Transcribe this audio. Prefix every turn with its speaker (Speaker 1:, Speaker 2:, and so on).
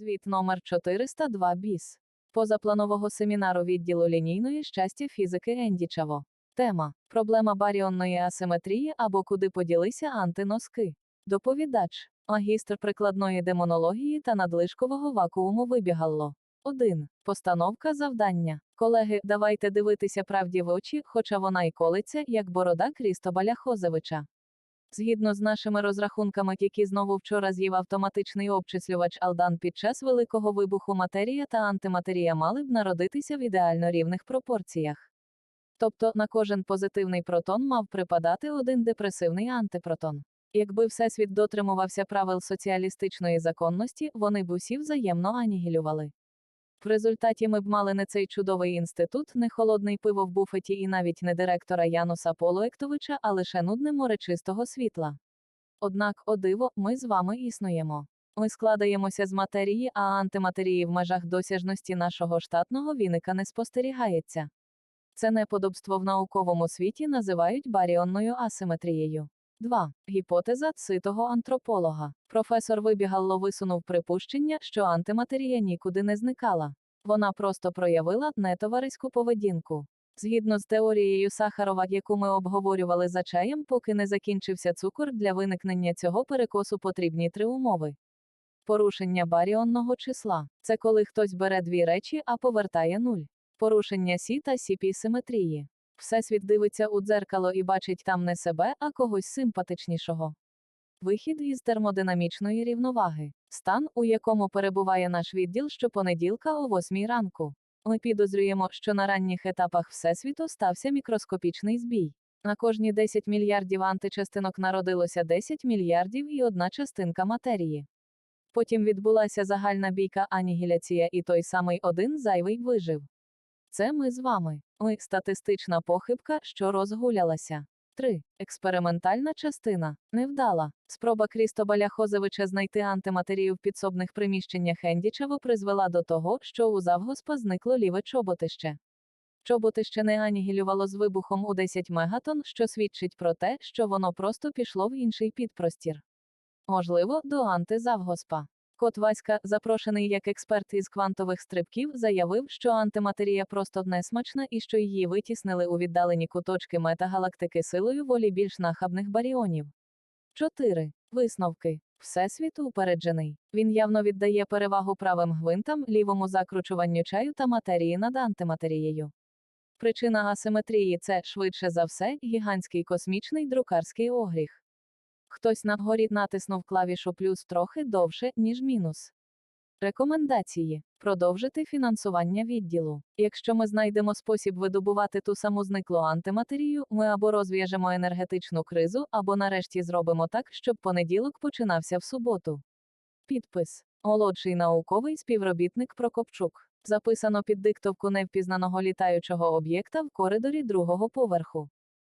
Speaker 1: Звіт номер 402 БІС. Позапланового семінару відділу лінійної щастя фізики Ендічаво. Тема Проблема баріонної асиметрії або куди поділися антиноски. Доповідач Магістр прикладної демонології та надлишкового вакууму вибігалло. 1. Постановка завдання. Колеги, давайте дивитися правді в очі, хоча вона й колиться, як борода Крістобаля Хозевича. Згідно з нашими розрахунками, які знову вчора з'їв автоматичний обчислювач Алдан під час великого вибуху матерія та антиматерія мали б народитися в ідеально рівних пропорціях. Тобто на кожен позитивний протон мав припадати один депресивний антипротон. Якби Всесвіт дотримувався правил соціалістичної законності, вони б усі взаємно анігілювали. В результаті ми б мали не цей чудовий інститут, не холодний пиво в буфеті і навіть не директора Януса Полуектовича, а лише нудне море чистого світла. Однак, о диво, ми з вами існуємо. Ми складаємося з матерії, а антиматерії в межах досяжності нашого штатного віника не спостерігається. Це неподобство в науковому світі називають баріонною асиметрією. 2. Гіпотеза ситого антрополога. Професор Вибігалло висунув припущення, що антиматерія нікуди не зникала. Вона просто проявила нетовариську поведінку. Згідно з теорією Сахарова, яку ми обговорювали за чаєм, поки не закінчився цукор, для виникнення цього перекосу потрібні три умови. Порушення баріонного числа це коли хтось бере дві речі, а повертає нуль. Порушення сі та сіпі симетрії. Всесвіт дивиться у дзеркало і бачить там не себе, а когось симпатичнішого. Вихід із термодинамічної рівноваги. Стан, у якому перебуває наш відділ щопонеділка о 8 ранку. Ми підозрюємо, що на ранніх етапах Всесвіту стався мікроскопічний збій. На кожні 10 мільярдів античастинок народилося 10 мільярдів і одна частинка матерії. Потім відбулася загальна бійка анігіляція, і той самий один зайвий вижив. Це ми з вами. Ми статистична похибка, що розгулялася. 3. Експериментальна частина. Невдала. Спроба Крістобаля Хозевича знайти антиматерію в підсобних приміщеннях Ендічево призвела до того, що у завгоспа зникло ліве чоботище. Чоботище не анігілювало з вибухом у 10 мегатон, що свідчить про те, що воно просто пішло в інший підпростір. Можливо, до антизавгоспа. Кот Васька, запрошений як експерт із квантових стрибків, заявив, що антиматерія просто несмачна і що її витіснили у віддалені куточки метагалактики силою волі більш нахабних баріонів. 4. Висновки. Всесвіт упереджений. Він явно віддає перевагу правим гвинтам, лівому закручуванню чаю та матерії над антиматерією. Причина асиметрії це, швидше за все, гігантський космічний друкарський огріх. Хтось на горі натиснув клавішу плюс трохи довше, ніж мінус. Рекомендації продовжити фінансування відділу. Якщо ми знайдемо спосіб видобувати ту саму зниклу антиматерію, ми або розв'яжемо енергетичну кризу, або нарешті зробимо так, щоб понеділок починався в суботу. Підпис Молодший науковий співробітник Прокопчук. Записано під диктовку невпізнаного літаючого об'єкта в коридорі другого поверху.